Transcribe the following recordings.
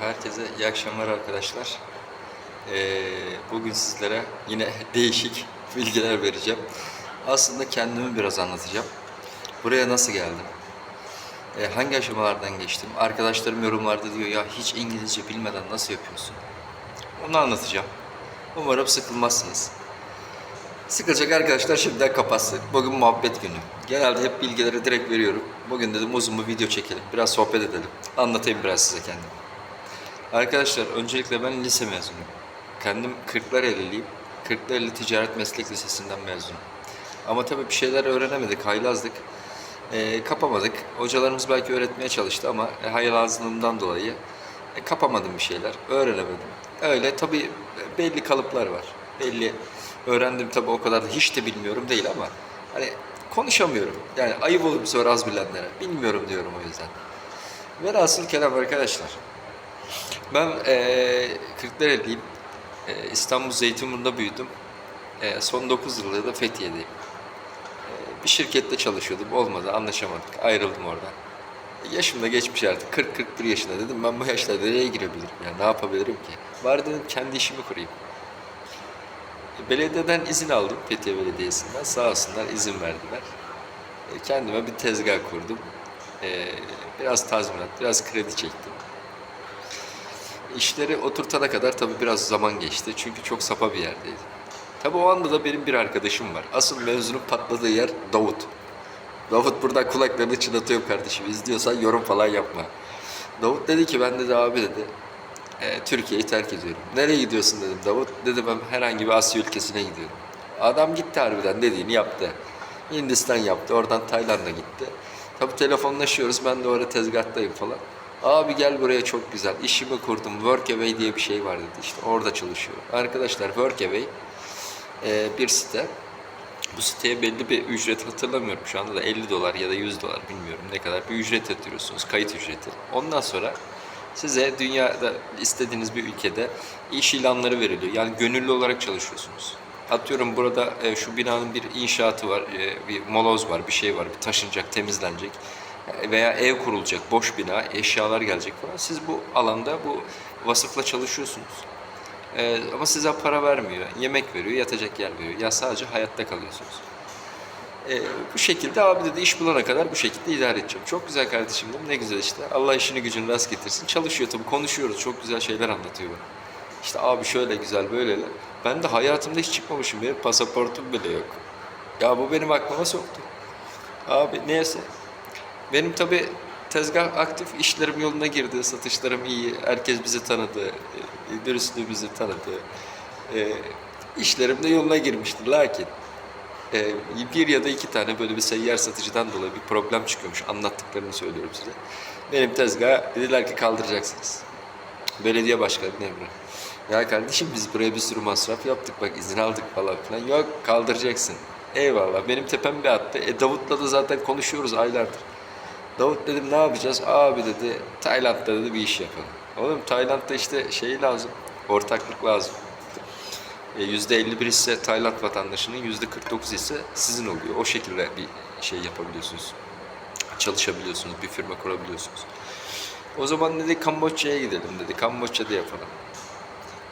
Herkese iyi akşamlar arkadaşlar. Ee, bugün sizlere yine değişik bilgiler vereceğim. Aslında kendimi biraz anlatacağım. Buraya nasıl geldim? Ee, hangi aşamalardan geçtim? Arkadaşlarım yorumlarda diyor ya hiç İngilizce bilmeden nasıl yapıyorsun? Onu anlatacağım. Umarım sıkılmazsınız. Sıkılacak arkadaşlar şimdiden kapatsın. Bugün muhabbet günü. Genelde hep bilgileri direkt veriyorum. Bugün dedim uzun bir video çekelim. Biraz sohbet edelim. Anlatayım biraz size kendimi. Arkadaşlar öncelikle ben lise mezunuyum. Kendim Kırklareliliyim. Kırklareli Ticaret Meslek Lisesi'nden mezunum. Ama tabii bir şeyler öğrenemedik, haylazdık. Ee, kapamadık. Hocalarımız belki öğretmeye çalıştı ama e, haylazlığımdan dolayı e, kapamadım bir şeyler, öğrenemedim. Öyle tabii belli kalıplar var. Belli öğrendim tabii o kadar da hiç de bilmiyorum değil ama hani konuşamıyorum. Yani ayıp olur bir sonra az bilenlere. Bilmiyorum diyorum o yüzden. Velhasıl kelam arkadaşlar. Ben eee Kırklareli'yim. Eee, İstanbul Zeytinburnu'nda büyüdüm. Eee, son 9 yıldır da Fethiye'deyim. Eee, bir şirkette çalışıyordum. Olmadı, anlaşamadık. Ayrıldım oradan. E, Yaşım da geçmiş artık. 40-41 yaşında dedim. Ben bu yaşlarda nereye girebilirim? Ya ne yapabilirim ki? Bari dedim kendi işimi kurayım. E, Belediyeden izin aldım. Fethiye Belediyesi'nden. Sağ olsunlar izin verdiler. E, Kendime bir tezgah kurdum. E, Biraz tazminat, biraz kredi çektim. İşleri oturtana kadar tabii biraz zaman geçti. Çünkü çok sapa bir yerdeydim. Tabii o anda da benim bir arkadaşım var. Asıl mevzunun patladığı yer Davut. Davut buradan kulaklarını çınlatıyorum kardeşim. İzliyorsan yorum falan yapma. Davut dedi ki ben dedi abi dedi "e, Türkiye'yi terk ediyorum. Nereye gidiyorsun dedim Davut. Dedi ben herhangi bir Asya ülkesine gidiyorum. Adam gitti harbiden dediğini yaptı. Hindistan yaptı. Oradan Tayland'a gitti. Tabii telefonlaşıyoruz. Ben de orada tezgahtayım falan. Abi gel buraya çok güzel. İşimi kurdum. Workaway diye bir şey var dedi. İşte orada çalışıyor. Arkadaşlar Workaway e, bir site. Bu siteye belli bir ücret hatırlamıyorum. Şu anda da 50 dolar ya da 100 dolar bilmiyorum ne kadar bir ücret ödüyorsunuz. Kayıt ücreti. Ondan sonra size dünyada istediğiniz bir ülkede iş ilanları veriliyor. Yani gönüllü olarak çalışıyorsunuz. Atıyorum burada e, şu binanın bir inşaatı var, e, bir moloz var, bir şey var, bir taşınacak, temizlenecek veya ev kurulacak, boş bina, eşyalar gelecek falan. Siz bu alanda bu vasıfla çalışıyorsunuz. E, ama size para vermiyor, yemek veriyor, yatacak yer veriyor. Ya sadece hayatta kalıyorsunuz. E, bu şekilde abi dedi iş bulana kadar bu şekilde idare edeceğim. Çok güzel kardeşim dedim. Ne güzel işte. Allah işini gücünü rast getirsin. Çalışıyor tabii konuşuyoruz. Çok güzel şeyler anlatıyor bana. İşte abi şöyle güzel böyle. Ben de hayatımda hiç çıkmamışım. Benim pasaportum bile yok. Ya bu benim aklıma soktu. Abi neyse. Benim tabii tezgah aktif, işlerim yoluna girdi, satışlarım iyi, herkes bizi tanıdı, e, dürüstlüğümüzü tanıdı. E, işlerim de yoluna girmiştir. Lakin e, bir ya da iki tane böyle bir seyyar satıcıdan dolayı bir problem çıkıyormuş. Anlattıklarını söylüyorum size. Benim tezgahı dediler ki kaldıracaksınız. Belediye başkanı Emre. Ya kardeşim biz buraya bir sürü masraf yaptık bak izin aldık falan filan. Yok kaldıracaksın. Eyvallah benim tepem bir attı. E Davut'la da zaten konuşuyoruz aylardır. Davut dedim ne yapacağız? Abi dedi Tayland'da dedi bir iş yapalım. Oğlum Tayland'da işte şey lazım. Ortaklık lazım. E, %51 ise Tayland vatandaşının %49 ise sizin oluyor. O şekilde bir şey yapabiliyorsunuz. Çalışabiliyorsunuz, bir firma kurabiliyorsunuz. O zaman dedi Kamboçya'ya gidelim dedi. Kamboçya'da yapalım.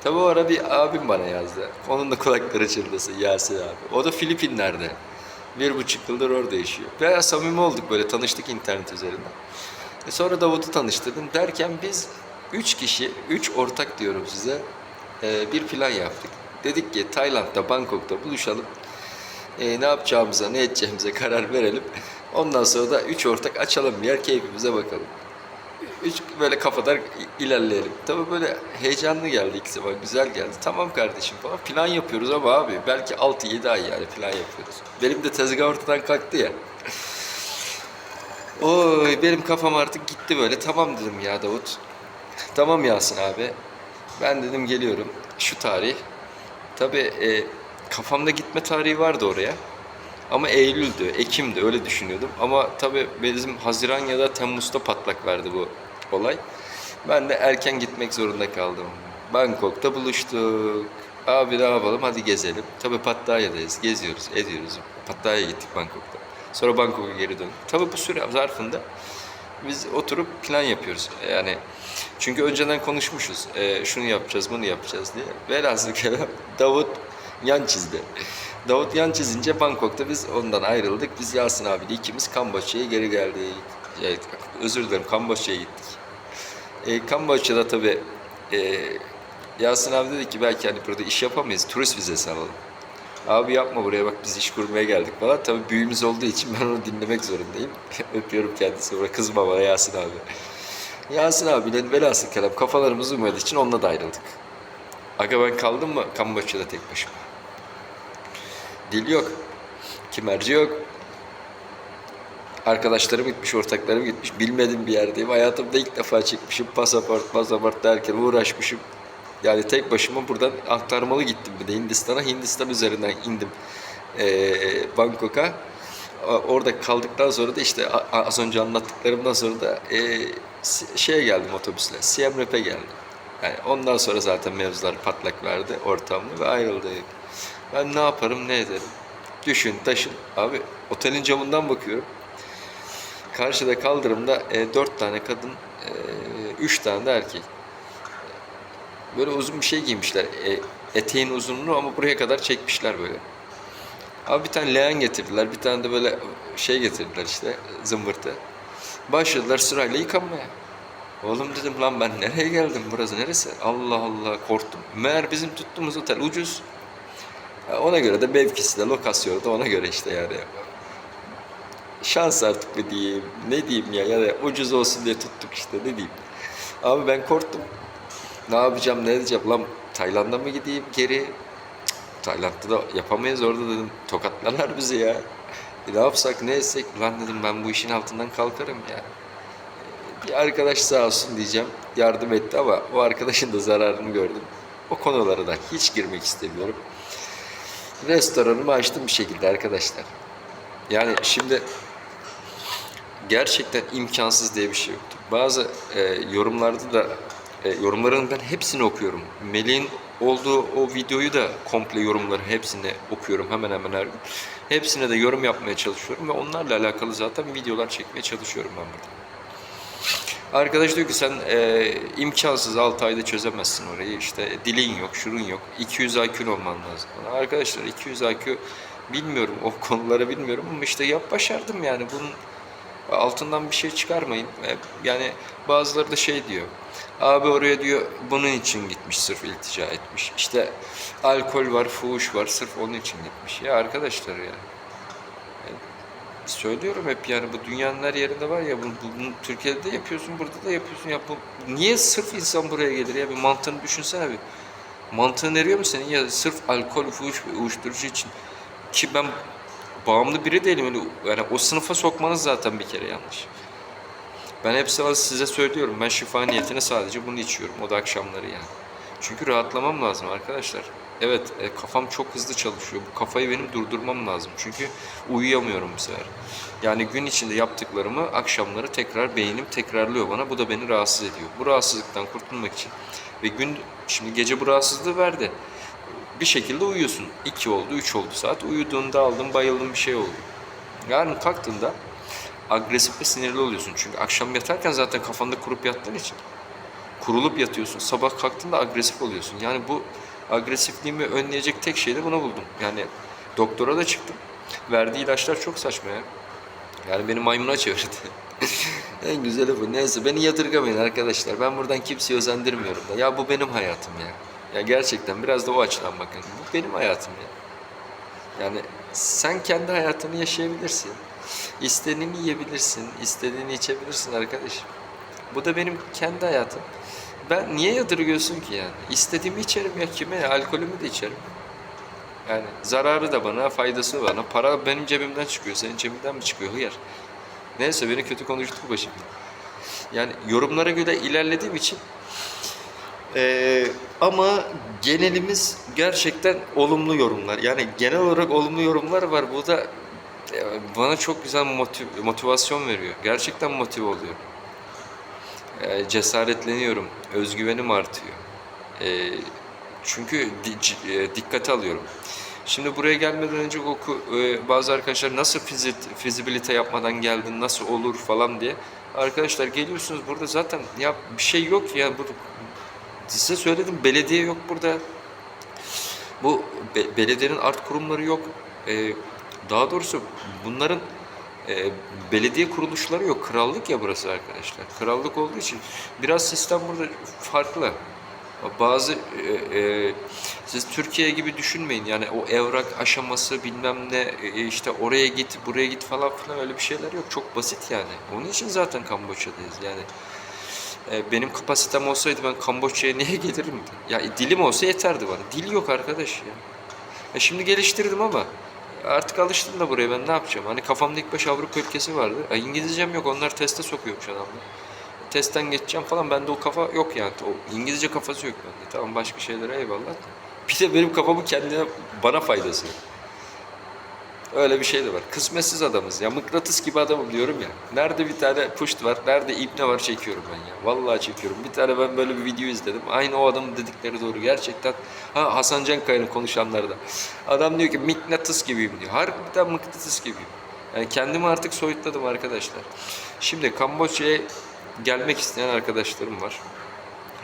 Tabi o ara bir abim bana yazdı. Onun da kulakları çınlasın Yasin abi. O da Filipinler'de. Bir buçuk yıldır orada yaşıyor. Bayağı samimi olduk böyle tanıştık internet üzerinden. E sonra Davut'u tanıştırdım. Derken biz üç kişi, üç ortak diyorum size e, bir plan yaptık. Dedik ki Tayland'da, Bangkok'ta buluşalım. E, ne yapacağımıza, ne edeceğimize karar verelim. Ondan sonra da üç ortak açalım bir yer, keyfimize bakalım. Üç böyle kafadan ilerleyelim. Tabii böyle heyecanlı geldi ilk zaman, güzel geldi. Tamam kardeşim falan plan yapıyoruz ama abi belki 6-7 ay yani plan yapıyoruz. Benim de tezgah ortadan kalktı ya. Oy benim kafam artık gitti böyle. Tamam dedim ya Davut. Tamam Yasin abi. Ben dedim geliyorum. Şu tarih. Tabii e, kafamda gitme tarihi vardı oraya. Ama Eylül'dü, Ekim'di öyle düşünüyordum. Ama tabii bizim Haziran ya da Temmuz'da patlak verdi bu olay. Ben de erken gitmek zorunda kaldım. Bangkok'ta buluştuk. Abi ne yapalım hadi gezelim. Tabii Pattaya'dayız, geziyoruz, ediyoruz. Pattaya'ya gittik Bangkok'ta. Sonra Bangkok'a geri döndük. Tabii bu süre zarfında Biz oturup plan yapıyoruz. Yani çünkü önceden konuşmuşuz. Ee, şunu yapacağız, bunu yapacağız diye. Velhasıl kelam Davut yan çizdi. Davut yan çizince Bangkok'ta biz ondan ayrıldık. Biz Yasin abiyle ikimiz Kamboçya'ya geri geldik. Özür dilerim Kamboçya'ya gittik. E, Kamboçya'da tabii e, Yasin abi dedi ki belki hani burada iş yapamayız, turist vizesi alalım. Abi yapma buraya bak biz iş kurmaya geldik falan. Tabii büyüğümüz olduğu için ben onu dinlemek zorundayım. Öpüyorum kendisi. Bırak kızma bana Yasin abi. Yasin abiyle velhasıl kelam kafalarımız uymadığı için onunla da ayrıldık. Aga ben kaldım mı Kamboçya'da tek başıma. Dil yok. Kimerci yok. Arkadaşlarım gitmiş, ortaklarım gitmiş. Bilmediğim bir yerdeyim. Hayatımda ilk defa çıkmışım. Pasaport, pasaport derken uğraşmışım. Yani tek başıma buradan aktarmalı gittim bir de Hindistan'a. Hindistan üzerinden indim ee, Bangkok'a. Orada kaldıktan sonra da işte az önce anlattıklarımdan sonra da si- şeye geldim otobüsle. Siem Reap'e geldim. Yani ondan sonra zaten mevzular patlak verdi ortamda ve ayrıldık. Ben ne yaparım ne ederim? Düşün taşın. Abi otelin camından bakıyorum. Karşıda kaldırımda e, dört tane kadın, e, üç tane de erkek. Böyle uzun bir şey giymişler. E, eteğin uzunluğu ama buraya kadar çekmişler böyle. Abi bir tane leğen getirdiler, bir tane de böyle şey getirdiler işte zımbırtı. Başladılar sırayla yıkanmaya. Oğlum dedim lan ben nereye geldim burası neresi? Allah Allah korktum. Meğer bizim tuttuğumuz otel ucuz. Ya Ona göre de mevkisi de lokasyonu da ona göre işte yani. Şans artık mı diyeyim, ne diyeyim ya ya da ucuz olsun diye tuttuk işte ne diyeyim. Abi ben korktum. Ne yapacağım ne edeceğim lan Tayland'a mı gideyim geri? Cık, Tayland'da da yapamayız orada dedim tokatlarlar bizi ya. E, ne yapsak ne etsek lan dedim ben bu işin altından kalkarım ya. Bir arkadaş sağ olsun diyeceğim yardım etti ama o arkadaşın da zararını gördüm. O konulara da hiç girmek istemiyorum. Restoranımı açtım bir şekilde arkadaşlar. Yani şimdi gerçekten imkansız diye bir şey yoktur. Bazı e, yorumlarda da e, yorumların ben hepsini okuyorum. Melih'in olduğu o videoyu da komple yorumları hepsini okuyorum hemen hemen her gün. Hepsine de yorum yapmaya çalışıyorum ve onlarla alakalı zaten videolar çekmeye çalışıyorum ben burada. Arkadaş diyor ki sen e, imkansız 6 ayda çözemezsin orayı. İşte dilin yok, şurun yok. 200 IQ'un olman lazım. Arkadaşlar 200 IQ bilmiyorum o konuları bilmiyorum ama işte yap başardım yani bunun altından bir şey çıkarmayın. E, Yani bazıları da şey diyor. Abi oraya diyor bunun için gitmiş sırf iltica etmiş. İşte alkol var, fuhuş var sırf onun için gitmiş. Ya arkadaşlar ya. Söylüyorum hep yani bu dünyanın her yerinde var ya bunu, bunu Türkiye'de de yapıyorsun burada da yapıyorsun ya bu niye sırf insan buraya gelir ya bir mantığını düşünsene bir mantığın eriyor mu senin ya sırf alkol fuhuş ve uyuşturucu için ki ben bağımlı biri değilim öyle yani o sınıfa sokmanız zaten bir kere yanlış. Ben hep size söylüyorum ben şifa niyetine sadece bunu içiyorum o da akşamları yani. Çünkü rahatlamam lazım arkadaşlar. Evet e, kafam çok hızlı çalışıyor. Bu kafayı benim durdurmam lazım. Çünkü uyuyamıyorum bu sefer. Yani gün içinde yaptıklarımı akşamları tekrar beynim tekrarlıyor bana. Bu da beni rahatsız ediyor. Bu rahatsızlıktan kurtulmak için ve gün şimdi gece bu rahatsızlığı verdi. Bir şekilde uyuyorsun. 2 oldu, 3 oldu saat. Uyuduğunda aldın, bayıldın bir şey oldu. Yarın kalktığında agresif ve sinirli oluyorsun. Çünkü akşam yatarken zaten kafanda kurup yattığın için kurulup yatıyorsun. Sabah kalktığında agresif oluyorsun. Yani bu agresifliğimi önleyecek tek şey de bunu buldum. Yani doktora da çıktım. Verdiği ilaçlar çok saçma ya. Yani beni maymuna çevirdi. en güzeli bu. Neyse beni yadırgamayın arkadaşlar. Ben buradan kimseyi özendirmiyorum da. Ya bu benim hayatım ya. Ya gerçekten biraz da o açıdan bakın. Bu benim hayatım ya. Yani sen kendi hayatını yaşayabilirsin. İstediğini yiyebilirsin, istediğini içebilirsin arkadaşım. Bu da benim kendi hayatım. Ben niye yadırgıyorsun ki yani? İstediğimi içerim ya kime ne? Alkolümü de içerim. Yani zararı da bana, faydası bana. Para benim cebimden çıkıyor, senin cebinden mi çıkıyor? Hıyar. Neyse beni kötü konuşturma şimdi. Yani yorumlara göre ilerlediğim için ee, ama genelimiz gerçekten olumlu yorumlar. Yani genel olarak olumlu yorumlar var. Bu da e, bana çok güzel motiv- motivasyon veriyor. Gerçekten motive oluyorum. E, cesaretleniyorum. Özgüvenim artıyor. E, çünkü di- e, dikkate alıyorum. Şimdi buraya gelmeden önce oku, e, bazı arkadaşlar nasıl fizi- fizibilite yapmadan geldin, nasıl olur falan diye. Arkadaşlar geliyorsunuz burada zaten ya bir şey yok ya. Bu, size söyledim belediye yok burada. Bu be- belediyenin art kurumları yok. Ee, daha doğrusu bunların e, belediye kuruluşları yok. Krallık ya burası arkadaşlar. Krallık olduğu için biraz sistem burada farklı. Bazı e, e, siz Türkiye gibi düşünmeyin. Yani o evrak aşaması bilmem ne e, işte oraya git buraya git falan filan öyle bir şeyler yok. Çok basit yani. Onun için zaten Kamboçya'dayız. Yani e, benim kapasitem olsaydı ben Kamboçya'ya niye gelirim? Ya dilim olsa yeterdi bana. Dil yok arkadaş ya. E şimdi geliştirdim ama artık alıştım da buraya ben ne yapacağım? Hani kafamda ilk baş Avrupa ülkesi vardı. E, İngilizcem yok onlar teste sokuyormuş adamlar. Testten geçeceğim falan bende o kafa yok yani. O İngilizce kafası yok bende. Tamam başka şeylere eyvallah. Bir de benim kafamın kendine bana faydası. Öyle bir şey de var. Kısmetsiz adamız ya. Mıknatıs gibi adamım diyorum ya. Nerede bir tane puşt var, nerede ibne var çekiyorum ben ya. Vallahi çekiyorum. Bir tane ben böyle bir video izledim. Aynı o adamın dedikleri doğru. Gerçekten ha Hasan Cankaya'nın konuşanlarda. Adam diyor ki mıknatıs gibiyim diyor. Harbiden mıknatıs gibiyim. Yani kendimi artık soyutladım arkadaşlar. Şimdi Kamboçya'ya gelmek isteyen arkadaşlarım var.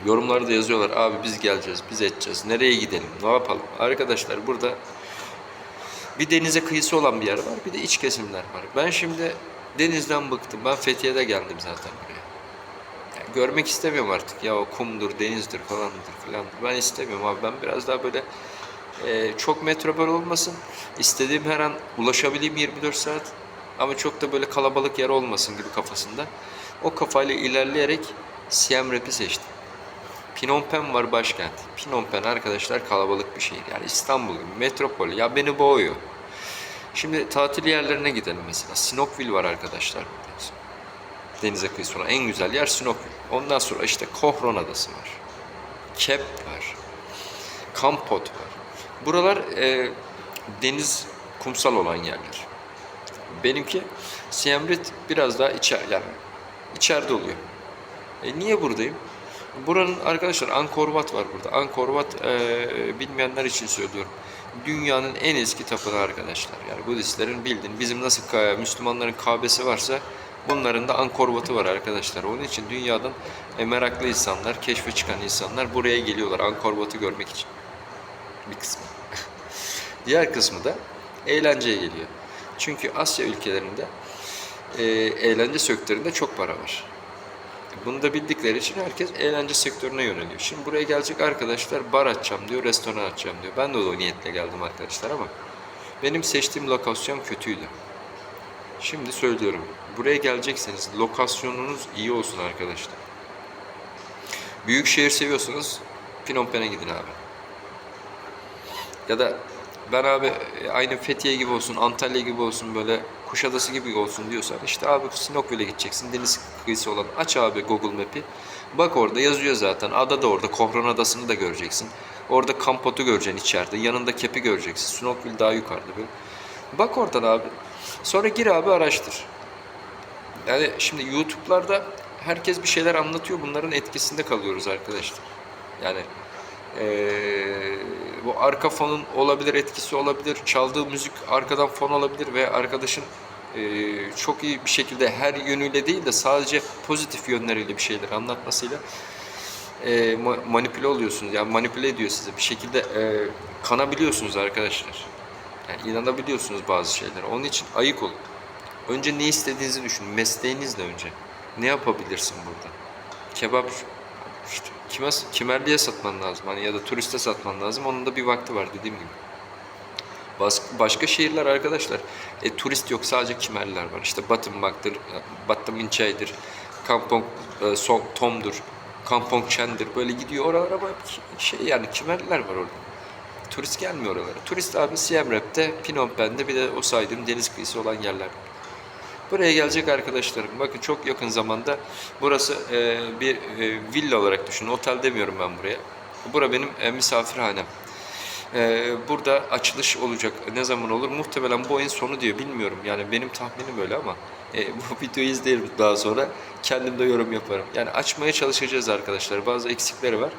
Yorumlarda yazıyorlar abi biz geleceğiz, biz edeceğiz, nereye gidelim, ne yapalım? Arkadaşlar burada bir denize kıyısı olan bir yer var, bir de iç kesimler var. Ben şimdi denizden bıktım. Ben Fethiye'de geldim zaten buraya. Yani görmek istemiyorum artık. Ya o kumdur, denizdir falandır filandır. Ben istemiyorum abi. Ben biraz daha böyle e, çok metropol olmasın. İstediğim her an ulaşabileyim 24 saat. Ama çok da böyle kalabalık yer olmasın gibi kafasında. O kafayla ilerleyerek Siem Reap'i seçtim. Phnom Penh var başkent. Phnom Penh arkadaşlar kalabalık bir şehir. Yani İstanbul gibi metropol. Ya beni boğuyor. Şimdi tatil yerlerine gidelim mesela. Sinokville var arkadaşlar. Denize kıyısı olan en güzel yer Sinokville. Ondan sonra işte Kohron Adası var. Kep var. Kampot var. Buralar e, deniz kumsal olan yerler. Benimki Siem Reap biraz daha içer, yani içeride oluyor. E niye buradayım? Buranın arkadaşlar Angkor Wat var burada. Angkor e, bilmeyenler için söylüyorum. Dünyanın en eski tapınağı arkadaşlar. Yani Budistlerin bildiğin bizim nasıl Müslümanların Kabe'si varsa bunların da Angkor Wat'ı var arkadaşlar. Onun için dünyadan e, meraklı insanlar, keşfe çıkan insanlar buraya geliyorlar Angkor Wat'ı görmek için. Bir kısmı. Diğer kısmı da eğlenceye geliyor. Çünkü Asya ülkelerinde e, eğlence sektöründe çok para var. Bunu da bildikleri için herkes eğlence sektörüne yöneliyor. Şimdi buraya gelecek arkadaşlar bar açacağım diyor, restoran açacağım diyor. Ben de o niyetle geldim arkadaşlar ama benim seçtiğim lokasyon kötüydü. Şimdi söylüyorum. Buraya gelecekseniz lokasyonunuz iyi olsun arkadaşlar. Büyük şehir seviyorsanız Phnom Penh'e gidin abi. Ya da e, aynı Fethiye gibi olsun, Antalya gibi olsun böyle Kuşadası gibi olsun diyorsan işte abi Sinokville'e gideceksin. Deniz kıyısı olan aç abi Google Map'i. Bak orada yazıyor zaten. Ada da orada. Kohron Adası'nı da göreceksin. Orada Kampot'u göreceksin içeride. Yanında Kep'i göreceksin. Sinokville daha yukarıda böyle. Bak oradan abi. Sonra gir abi araştır. Yani şimdi YouTube'larda herkes bir şeyler anlatıyor. Bunların etkisinde kalıyoruz arkadaşlar. Yani ee, bu arka fonun olabilir, etkisi olabilir. Çaldığı müzik arkadan fon olabilir ve arkadaşın ee, çok iyi bir şekilde her yönüyle değil de sadece pozitif yönleriyle bir şeyler anlatmasıyla ma- manipüle oluyorsunuz. Yani manipüle ediyor size. Bir şekilde ee, kanabiliyorsunuz arkadaşlar. Yani inanabiliyorsunuz bazı şeylere. Onun için ayık olun. Önce ne istediğinizi düşünün. Mesleğinizle önce. Ne yapabilirsin burada? Kebap işte kime kimerliğe satman lazım hani ya da turiste satman lazım. Onun da bir vakti var dediğim gibi. Bas- Başka şehirler arkadaşlar e, turist yok sadece kimerliler var. İşte Batınmak'tır, Battım İnçay'dır, Kampong e, Song- Tom'dur, Kampong Chen'dir. Böyle gidiyor oralara bak şey yani kimerliler var orada. Turist gelmiyor oralara. Turist abi Siem Reap'te, Phnom Penh'de bir de o saydığım deniz kıyısı olan yerler. Buraya gelecek arkadaşlarım. Bakın çok yakın zamanda burası e, bir e, villa olarak düşünün. Otel demiyorum ben buraya. Bura benim e, misafirhanem. E, burada açılış olacak. Ne zaman olur? Muhtemelen bu ayın sonu diyor. Bilmiyorum. Yani benim tahminim öyle ama e, bu videoyu izlerim daha sonra. Kendim de yorum yaparım. Yani açmaya çalışacağız arkadaşlar. Bazı eksikleri var.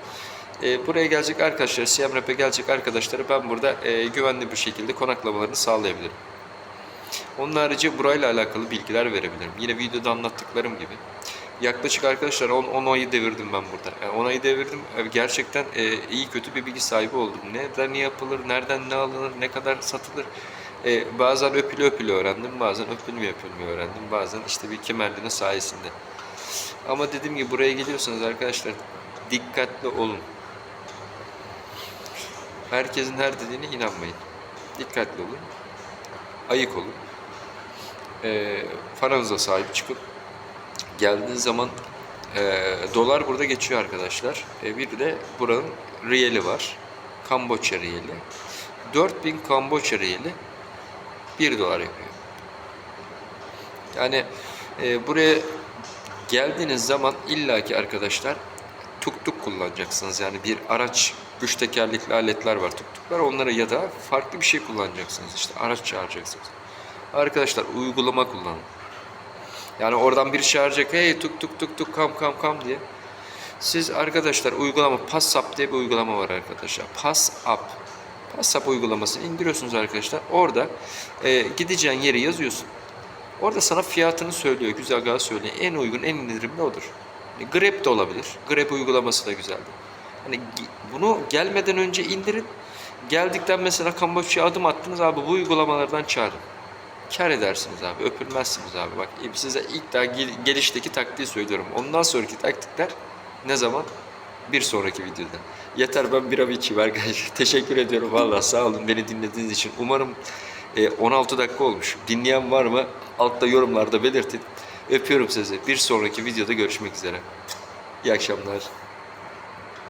E, buraya gelecek arkadaşlar, Siem Reap'e gelecek arkadaşları ben burada e, güvenli bir şekilde konaklamalarını sağlayabilirim. Onun harici burayla alakalı bilgiler verebilirim. Yine videoda anlattıklarım gibi. Yaklaşık arkadaşlar 10, 10 ayı devirdim ben burada. Yani 10 ayı devirdim. Gerçekten e, iyi kötü bir bilgi sahibi oldum. Nereden ne yapılır, nereden ne alınır, ne kadar satılır. E, bazen öpülü öpülü öğrendim, bazen öpülmüyor öpülmüyor öğrendim. Bazen işte bir kemerlinin sayesinde. Ama dediğim gibi buraya geliyorsanız arkadaşlar dikkatli olun. Herkesin her dediğine inanmayın. Dikkatli olun. Ayık olun. E, paranıza sahip çıkın. Geldiğiniz zaman e, dolar burada geçiyor arkadaşlar. E, bir de buranın riyeli var. Kamboçya riyeli. 4000 Kamboçya riyeli 1 dolar yapıyor. Yani e, buraya geldiğiniz zaman illaki arkadaşlar tuk tuk kullanacaksınız. Yani bir araç güç tekerlekli aletler var tuk tuklar. Onlara ya da farklı bir şey kullanacaksınız. İşte araç çağıracaksınız. Arkadaşlar uygulama kullanın. Yani oradan bir çağıracak hey tuk tuk tuk tuk kam kam kam diye. Siz arkadaşlar uygulama PassUp diye bir uygulama var arkadaşlar. PassUp. PassUp uygulamasını indiriyorsunuz arkadaşlar. Orada e, gideceğin yeri yazıyorsun. Orada sana fiyatını söylüyor. Güzergahı söylüyor. En uygun, en indirimli odur. Grab de olabilir. Grab uygulaması da güzeldi. Hani bunu gelmeden önce indirin. Geldikten mesela Kamboçya'ya adım attınız abi bu uygulamalardan çağırın. Kar edersiniz abi. Öpülmezsiniz abi. Bak size ilk daha gel- gelişteki taktiği söylüyorum. Ondan sonraki taktikler ne zaman? Bir sonraki videoda. Yeter ben bira içeyim arkadaşlar. Teşekkür ediyorum valla sağ olun beni dinlediğiniz için. Umarım e, 16 dakika olmuş. Dinleyen var mı? Altta yorumlarda belirtin. Öpüyorum sizi. Bir sonraki videoda görüşmek üzere. İyi akşamlar.